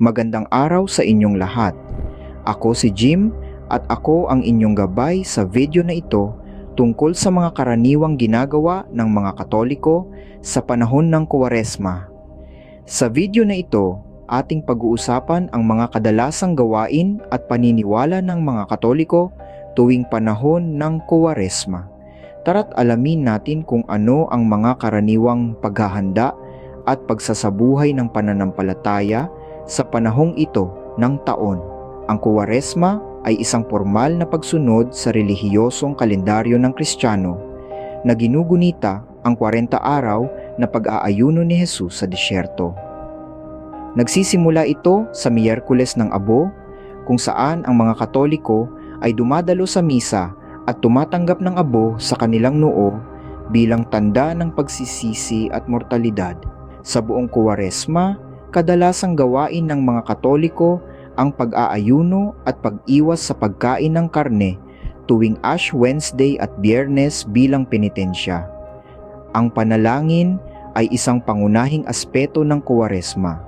Magandang araw sa inyong lahat. Ako si Jim at ako ang inyong gabay sa video na ito tungkol sa mga karaniwang ginagawa ng mga Katoliko sa panahon ng Kuwaresma. Sa video na ito, ating pag-uusapan ang mga kadalasang gawain at paniniwala ng mga Katoliko tuwing panahon ng Kuwaresma. Tara't alamin natin kung ano ang mga karaniwang paghahanda at pagsasabuhay ng pananampalataya sa panahong ito ng taon. Ang Kuwaresma ay isang formal na pagsunod sa relihiyosong kalendaryo ng Kristiyano na ginugunita ang 40 araw na pag-aayuno ni Jesus sa disyerto. Nagsisimula ito sa Miyerkules ng Abo kung saan ang mga Katoliko ay dumadalo sa misa at tumatanggap ng abo sa kanilang noo bilang tanda ng pagsisisi at mortalidad. Sa buong Kuwaresma, kadalasang gawain ng mga Katoliko ang pag-aayuno at pag-iwas sa pagkain ng karne tuwing Ash Wednesday at Biyernes bilang penitensya. Ang panalangin ay isang pangunahing aspeto ng Kuwaresma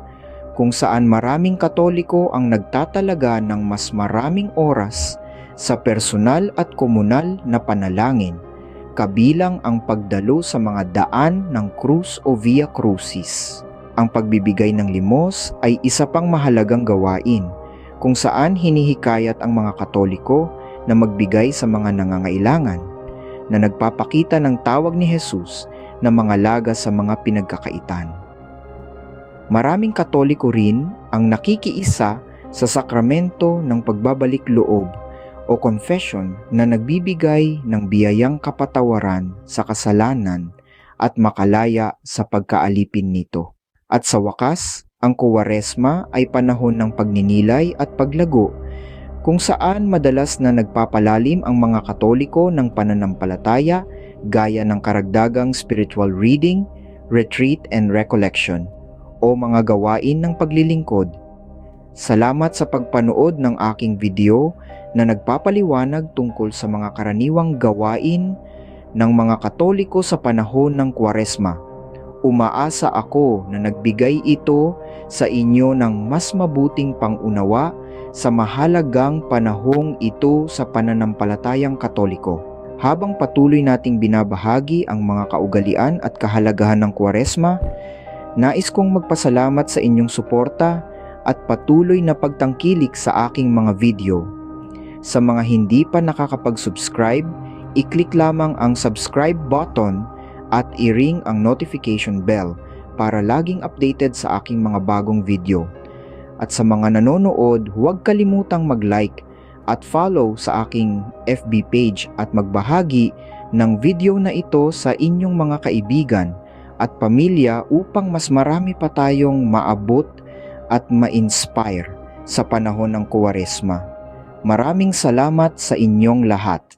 kung saan maraming Katoliko ang nagtatalaga ng mas maraming oras sa personal at komunal na panalangin, kabilang ang pagdalo sa mga daan ng krus o via crucis. Ang pagbibigay ng limos ay isa pang mahalagang gawain kung saan hinihikayat ang mga Katoliko na magbigay sa mga nangangailangan na nagpapakita ng tawag ni Jesus na mga laga sa mga pinagkakaitan. Maraming Katoliko rin ang nakikiisa sa sakramento ng pagbabalik loob o confession na nagbibigay ng biyayang kapatawaran sa kasalanan at makalaya sa pagkaalipin nito. At sa wakas, ang Kuwaresma ay panahon ng pagninilay at paglago kung saan madalas na nagpapalalim ang mga Katoliko ng pananampalataya gaya ng karagdagang spiritual reading, retreat and recollection o mga gawain ng paglilingkod. Salamat sa pagpanood ng aking video na nagpapaliwanag tungkol sa mga karaniwang gawain ng mga Katoliko sa panahon ng Kwaresma. Umaasa ako na nagbigay ito sa inyo ng mas mabuting pangunawa sa mahalagang panahong ito sa pananampalatayang Katoliko. Habang patuloy nating binabahagi ang mga kaugalian at kahalagahan ng Kwaresma, nais kong magpasalamat sa inyong suporta at patuloy na pagtangkilik sa aking mga video. Sa mga hindi pa nakakapag-subscribe, i-click lamang ang subscribe button at i-ring ang notification bell para laging updated sa aking mga bagong video. At sa mga nanonood, huwag kalimutang mag-like at follow sa aking FB page at magbahagi ng video na ito sa inyong mga kaibigan at pamilya upang mas marami pa tayong maabot at ma-inspire sa panahon ng Kuwaresma. Maraming salamat sa inyong lahat.